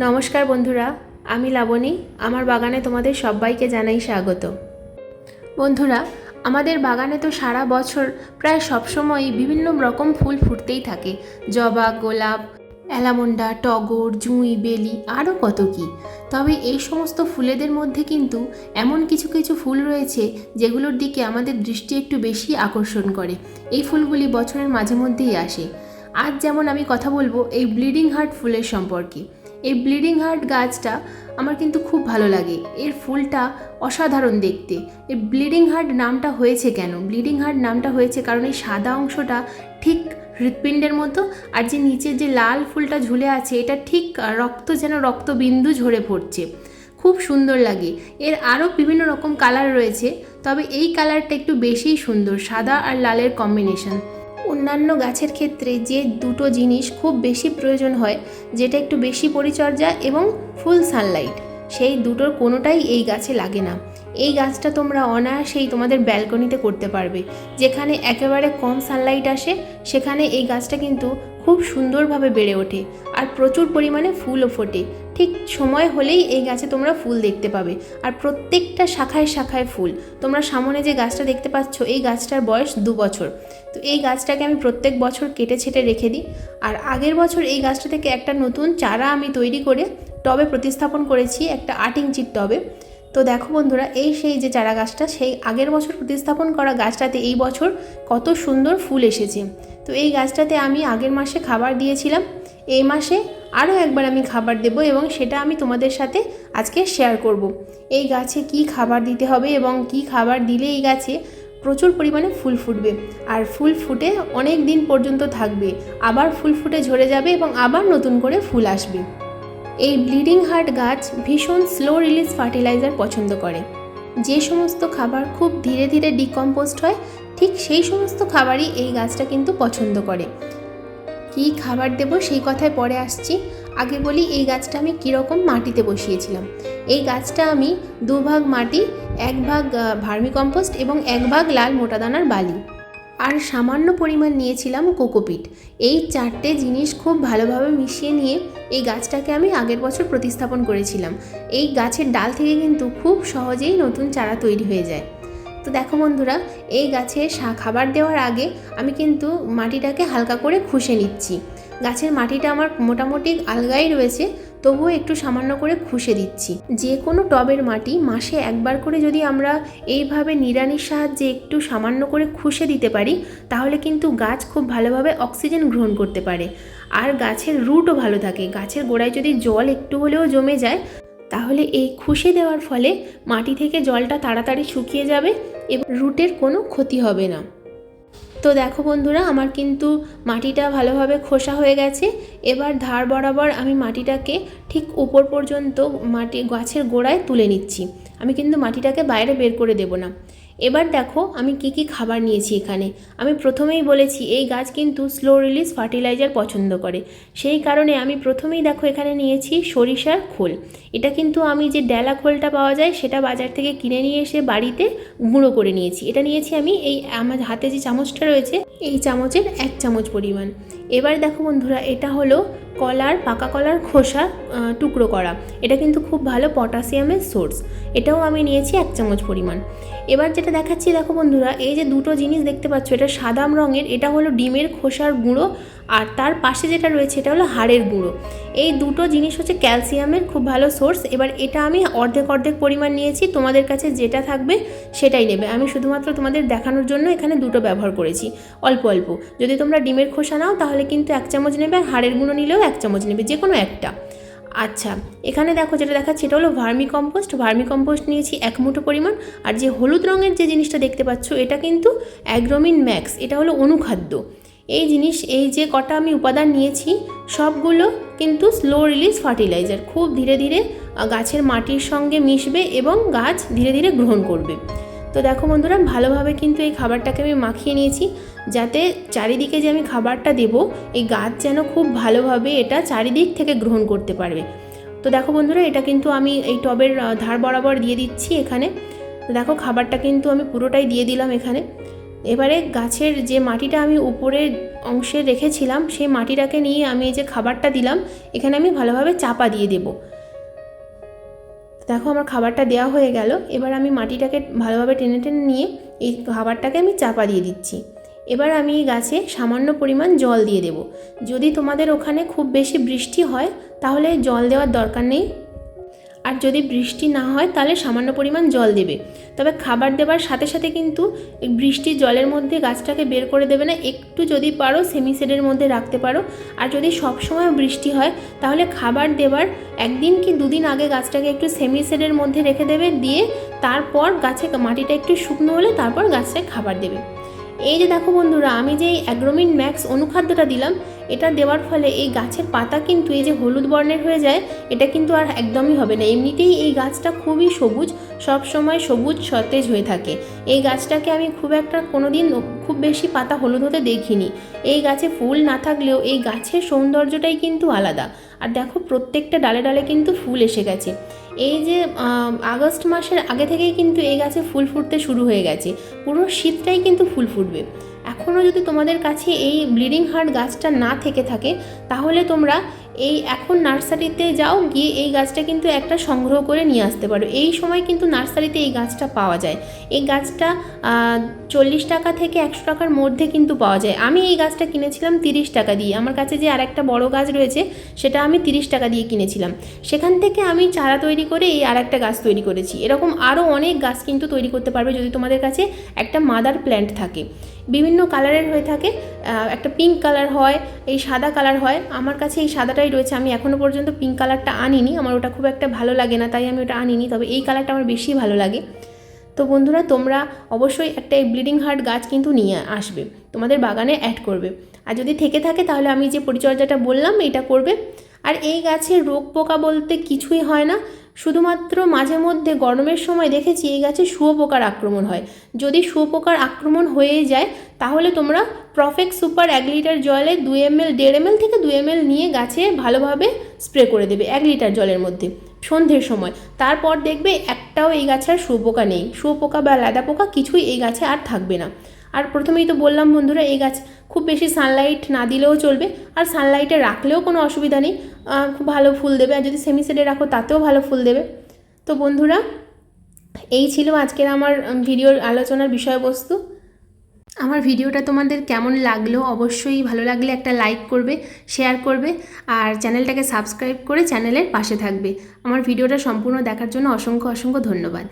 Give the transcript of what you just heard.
নমস্কার বন্ধুরা, আমি লাবণী। আমার বাগানে তোমাদের সবাইকে জানাই স্বাগত। বন্ধুরা, আমাদের বাগানে তো সারা বছর প্রায় সবসময়ই বিভিন্ন রকম ফুল ফুটতেই থাকে। জবা, গোলাপ, অ্যালামন্ডা, টগর, জুঁই, বেলি, আরও কত কি। তবে এই সমস্ত ফুলেদের মধ্যে কিন্তু এমন কিছু কিছু ফুল রয়েছে যেগুলোর দিকে আমাদের দৃষ্টি একটু বেশি আকর্ষণ করে। এই ফুলগুলি বছরের মাঝে মধ্যেই আসে। আজ যেমন আমি কথা বলব এই ব্লিডিং হার্ট ফুলের সম্পর্কে। এই ব্লিডিং হার্ট গাছটা আমার কিন্তু খুব ভালো লাগে। এর ফুলটা অসাধারণ দেখতে। এই ব্লিডিং হার্ট নামটা হয়েছে কেন? ব্লিডিং হার্ট নামটা হয়েছে কারণ এই সাদা অংশটা ঠিক হৃৎপিণ্ডের মতো আর যে নিচের যে লাল ফুলটা ঝুলে আছে এটা ঠিক রক্ত যেন রক্তবিন্দু ঝরে পড়ছে। খুব সুন্দর লাগে। এর আরও বিভিন্ন রকম কালার রয়েছে, তবে এই কালারটা একটু বেশিই সুন্দর, সাদা আর লালের কম্বিনেশন। অন্যান্য গাছের ক্ষেত্রে যে দুটো জিনিস খুব বেশি প্রয়োজন হয়, যেটা একটু বেশি পরিচর্যা এবং ফুল সানলাইট, সেই দুটোর কোনোটাই এই গাছে লাগে না। এই গাছটা তোমরা অনায়াসেই তোমাদের ব্যালকনিতে করতে পারবে। যেখানে একেবারে কম সানলাইট আসে, সেখানে এই গাছটা কিন্তু খুব সুন্দরভাবে বেড়ে ওঠে আর প্রচুর পরিমাণে ফুলও ফোটে। ঠিক সময় হলেই এই গাছে তোমরা ফুল দেখতে পাবে আর প্রত্যেকটা শাখায় শাখায় ফুল। তোমরা সামনে যে গাছটা দেখতে পাচ্ছ, এই গাছটার বয়স দু বছর। তো এই গাছটাকে আমি প্রত্যেক বছর কেটে ছেটে রেখে দিই। আর আগের বছর এই গাছটা থেকে একটা নতুন চারা আমি তৈরি করে টবে প্রতিস্থাপন করেছি, একটা আট ইঞ্চির টবে। তো দেখো বন্ধুরা, এই সেই যে চারা গাছটা, সেই আগের বছর প্রতিস্থাপন করা গাছটাতে এই বছর কত সুন্দর ফুল এসেছে। তো এই গাছটাতে আমি আগের মাসে খাবার দিয়েছিলাম, এই মাসে আরও একবার আমি খাবার দেব এবং সেটা আমি তোমাদের সাথে আজকে শেয়ার করব। এই গাছে কি খাবার দিতে হবে এবং কি খাবার দিলে এই গাছে প্রচুর পরিমাণে ফুল ফুটবে। আর ফুল ফুটে অনেক দিন পর্যন্ত থাকবে, আবার ফুল ফুটে ঝরে যাবে এবং আবার নতুন করে ফুল আসবে। এই ব্লিডিং হার্ট গাছ ভীষণ স্লো রিলিজ ফার্টিলাইজার পছন্দ করে। যে সমস্ত খাবার খুব ধীরে ধীরে ডিকম্পোস্ট হয়, ঠিক সেই সমস্ত খাবারই এই গাছটা কিন্তু পছন্দ করে। কী খাবার দেব সেই কথায় পরে আসছি। আগে বলি এই গাছটা আমি কীরকম মাটিতে বসিয়েছিলাম। এই গাছটা আমি দুভাগ মাটি এক ভাগ ভার্মি কম্পোস্ট এবং এক ভাগ লাল মোটাদানার বালি। আর সামান্য পরিমাণ নিয়েছিলাম কোকোপিট। এই চারটে জিনিস খুব ভালোভাবে মিশিয়ে নিয়ে এই গাছটাকে আমি আগের বছর প্রতিস্থাপন করেছিলাম। এই গাছের ডাল থেকে কিন্তু খুব সহজেই নতুন চারা তৈরি হয়ে যায়। তো দেখো বন্ধুরা, এই গাছে খাবার দেওয়ার আগে আমি কিন্তু মাটিটাকে হালকা করে খুশে নিচ্ছি। গাছের মাটিটা আমার মোটামুটি আলগাই রয়েছে, তবুও একটু সামান্য করে খুশে দিচ্ছি। যে কোনো টবের মাটি মাসে একবার করে যদি আমরা এইভাবে নিড়ানির সাহায্যে একটু সামান্য করে খুশে দিতে পারি, তাহলে কিন্তু গাছ খুব ভালোভাবে অক্সিজেন গ্রহণ করতে পারে। আর গাছের রুটও ভালো থাকে। গাছের গোড়ায় যদি জল একটু হলেও জমে যায়, তাহলে এই খুশে দেওয়ার ফলে মাটি থেকে জলটা তাড়াতাড়ি শুকিয়ে যাবে এবং রুটের কোনো ক্ষতি হবে না। তো দেখো বন্ধুরা, আমার কিন্তু মাটিটা ভালোভাবে খোসা হয়ে গেছে। এবার ধার বরাবর আমি মাটিটাকে ঠিক উপর পর্যন্ত মাটি, গাছের গোড়ায় তুলে নিচ্ছি। আমি কিন্তু মাটিটাকে বাইরে বের করে দেব না। এবার দেখো আমি কি কি খাবার নিয়েছি এখানে। আমি প্রথমেই বলেছি, এই গাছ কিন্তু স্লো রিলিজ ফার্টিলাইজার পছন্দ করে। সেই কারণে আমি প্রথমেই দেখো এখানে নিয়েছি সরিষার খোল। এটা কিন্তু আমি যে ডেলা খোলটা পাওয়া যায়, সেটা বাজার থেকে কিনে নিয়ে এসে বাড়িতে গুঁড়ো করে নিয়েছি। এটা নিয়েছি আমি এই আমার হাতে যে চামচটা রয়েছে, এই চামচের এক চামচ পরিমাণ। এবার দেখো বন্ধুরা, এটা হলো কলার, পাকা কলার খোসা টুকরো করা। এটা কিন্তু খুব ভালো পটাশিয়ামের সোর্স। এটাও আমি নিয়েছি এক চামচ পরিমাণ। এবার যেটা দেখাচ্ছি, দেখো বন্ধুরা, এই যে দুটো জিনিস দেখতে পাচ্ছ, এটা সাদাম রঙের, এটা হলো ডিমের খোসার গুঁড়ো, আর তার পাশে যেটা রয়েছে, এটা হলো হাড়ের গুঁড়ো। এই দুটো জিনিস হচ্ছে ক্যালসিয়ামের খুব ভালো সোর্স। এবার এটা আমি অর্ধেক অর্ধেক পরিমাণ নিয়েছি, তোমাদের কাছে যেটা থাকবে সেটাই নেবে। আমি শুধুমাত্র তোমাদের দেখানোর জন্য এখানে দুটো ব্যবহার করেছি, অল্প অল্প। যদি তোমরা ডিমের খোসা নাও, তাহলে কিন্তু এক চামচ নেবে আর হাড়ের গুঁড়ো নিলেও এক চামচ নেবে, যে কোনো একটা। আচ্ছা এখানে দেখো যেটা দেখাচ্ছে, এটা হলো ভার্মি কম্পোস্ট। ভার্মি কম্পোস্ট নিয়েছি এক মুঠো পরিমাণ। আর যে হলুদ রঙের যে জিনিসটা দেখতে পাচ্ছ, এটা কিন্তু অ্যাগ্রোমিন ম্যাক্স, এটা হলো অনুখাদ্য। এই জিনিস, এই যে কটা আমি উপাদান নিয়েছি, সবগুলো কিন্তু স্লো রিলিজ ফার্টিলাইজার। খুব ধীরে ধীরে গাছের মাটির সঙ্গে মিশবে এবং গাছ ধীরে ধীরে গ্রহণ করবে। তো দেখো বন্ধুরা, ভালোভাবে কিন্তু এই খাবারটাকে আমি মাখিয়ে নিয়েছি, যাতে চারিদিকে যে আমি খাবারটা দেব, এই গাছ যেন খুব ভালোভাবে এটা চারিদিক থেকে গ্রহণ করতে পারবে। তো দেখো বন্ধুরা, এটা কিন্তু আমি এই টবের ধার বরাবর দিয়ে দিচ্ছি এখানে। দেখো, খাবারটা কিন্তু আমি পুরোটাই দিয়ে দিলাম এখানে। এবারে গাছের যে মাটিটা আমি উপরের অংশে রেখেছিলাম, সেই মাটিটাকে নিয়ে আমি এই যে খাবারটা দিলাম, এখানে আমি ভালোভাবে চাপা দিয়ে দেবো। দেখো আমার খাবারটা দেওয়া হয়ে গেল। এবার আমি মাটিটাকে ভালোভাবে টেনে টেনে নিয়ে এই খাবারটাকে আমি চাপা দিয়ে দিচ্ছি। এবার আমি এই গাছে সামান্য পরিমাণ জল দিয়ে দেব। যদি তোমাদের ওখানে খুব বেশি বৃষ্টি হয়, তাহলে জল দেওয়ার দরকার নেই। আর যদি বৃষ্টি না হয় তাহলে সামান্য পরিমাণ জল দেবে। তবে খাবার দেবার সাথে সাথে কিন্তু বৃষ্টির জলের মধ্যে গাছটাকে বের করে দেবে না। একটু যদি পারো সেমি শেডের মধ্যে রাখতে পারো। আর যদি সবসময় বৃষ্টি হয় তাহলে খাবার দেবার একদিন কি দুদিন আগে গাছটাকে একটু সেমি শেডের মধ্যে রেখে দেবে। দিয়ে তারপর গাছে মাটিটা একটু শুকনো হলে তারপর গাছটায় খাবার দেবে। এই যে দেখো বন্ধুরা, আমি যে অ্যাগ্রোমিন ম্যাক্স অনুখাদ্যটা দিলাম, এটা দেওয়ার ফলে এই গাছের পাতা কিন্তু এই যে হলুদ বর্ণের হয়ে যায়, এটা কিন্তু আর একদমই হবে না। এমনিতেই এই গাছটা খুবই সবুজ সব সময় সবুজ সতেজ হয়ে থাকে। এই গাছটাকে আমি খুব একটা কোনো দিন খুব বেশি পাতা হলুদ হতে দেখিনি। এই গাছে ফুল না থাকলেও এই গাছের সৌন্দর্যটাই কিন্তু আলাদা। আর দেখো, প্রত্যেকটা ডালে ডালে কিন্তু ফুল এসে গেছে। এই যে আগস্ট মাসের আগে থেকেই কিন্তু এই গাছে ফুল ফুটতে শুরু হয়ে গেছে। পুরো শীতটাই কিন্তু ফুল ফুটবে। এখনও যদি তোমাদের কাছে এই ব্লিডিং হার্ট গাছটা না থেকে থাকে, তাহলে তোমরা এই এখন নার্সারিতে যাও, গিয়ে এই গাছটা কিন্তু একটা সংগ্রহ করে নিয়ে আসতে পারো। এই সময় কিন্তু নার্সারিতে এই গাছটা পাওয়া যায়। এই গাছটা চল্লিশ টাকা থেকে একশো টাকার মধ্যে কিন্তু পাওয়া যায়। আমি এই গাছটা কিনেছিলাম তিরিশ টাকা দিয়ে। আমার কাছে যে আরেকটা বড়ো গাছ রয়েছে, সেটা আমি তিরিশ টাকা দিয়ে কিনেছিলাম। সেখান থেকে আমি চারা তৈরি করে এই আরেকটা গাছ তৈরি করেছি। এরকম আরও অনেক গাছ কিন্তু তৈরি করতে পারবে যদি তোমাদের কাছে একটা মাদার প্ল্যান্ট থাকে। বিভিন্ন কালারের হয়ে থাকে। একটা পিঙ্ক কালার হয়, এই সাদা কালার হয়। আমার কাছে এই সাদাটাই রয়েছে। আমি এখনও পর্যন্ত পিঙ্ক কালারটা আনিনি। আমার ওটা খুব একটা ভালো লাগে না, তাই আমি ওটা আনিনি। তবে এই কালারটা আমার বেশি ভালো লাগে। তো বন্ধুরা, তোমরা অবশ্যই একটা এই ব্লিডিং হার্ট গাছ কিন্তু নিয়ে আসবে। তোমাদের বাগানে অ্যাড করবে। আর যদি থেকে থাকে, তাহলে আমি যে পরিচর্যাটা বললাম, এটা করবে। আর এই গাছে রোগ পোকা বলতে কিছুই হয় না। শুধুমাত্র মাঝে মধ্যে গরমের সময় দেখেছি এই গাছে শুয়োপোকার আক্রমণ হয়। যদি শুয়োপোকার আক্রমণ হয়ে যায়, তাহলে তোমরা প্রফেক্ট সুপার এক লিটার জলে দু এমএল, দেড় এমএল থেকে দু এমএল নিয়ে গাছে ভালোভাবে স্প্রে করে দেবে এক লিটার জলের মধ্যে সন্ধ্যের সময়। তারপর দেখবে একটাও এই গাছে আর শুয়োপোকা নেই। শুয়োপোকা বা ল্যাদা পোকা কিছুই এই গাছে আর থাকবে না। আর প্রথমেই তো বললাম বন্ধুরা, এই গাছ খুব বেশি সানলাইট না দিলেও চলবে, আর সানলাইটে রাখলেও কোনো অসুবিধা নেই। খুব ভালো ফুল দেবে, আর যদি সেমি সেডে রাখো তাতেও ভালো ফুল দেবে। তো বন্ধুরা, এই ছিল আজকের আমার ভিডিওর আলোচনার বিষয়বস্তু। আমার ভিডিওটা তোমাদের কেমন লাগল? অবশ্যই ভালো লাগলে একটা লাইক করবে শেয়ার করবে, আর চ্যানেলটাকে সাবস্ক্রাইব করে চ্যানেলের পাশে থাকবে। আমার ভিডিওটা সম্পূর্ণ দেখার জন্য অসংখ্য অসংখ্য ধন্যবাদ।